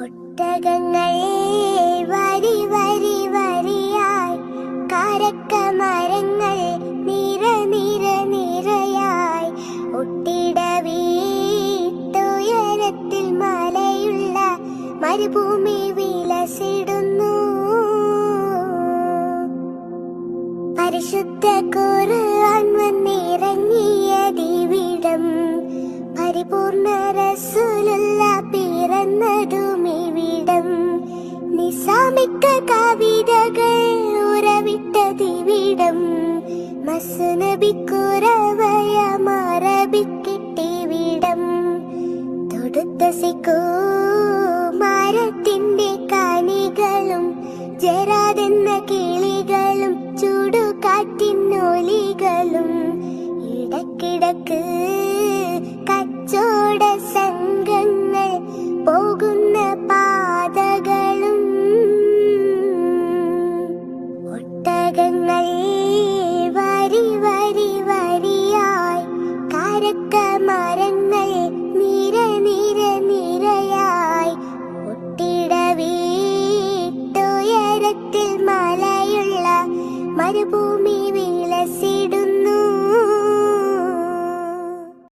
ഒട്ടകങ്ങൾ വരി വരി വരിയായി. കരക്ക മരങ്ങൾ നിര നിര നിരയായി. ഒട്ടിട വീട്ടുയരത്തിൽ മലയുള്ള മരുഭൂമി വിലസിടുന്നു. പരിശുദ്ധ ഖുർആൻ വന്നിറങ്ങിയ ദിവിടം പരിപൂർണ റസൂലുള്ള നിസാമിക്ക കവിതകൾ ഉറവിട്ട ദിവിടം മസുനബിക്കുറവയ മറബിക്കിട്ടിവിടം തൊടുത്ത മരത്തിന്റെ കണികളും ജരാതെന്ന കിളികളും ചൂടുകാറ്റിനൊലികളും. ഇടക്കിടക്ക് ഒട്ടകങ്ങൾ വരി വരി വരിയായി. കരക്ക മരങ്ങൾ നിര നിര നിരയായി. ഒട്ടിടവീട്ടുയരത്തിൽ മലയുള്ള മരുഭൂമി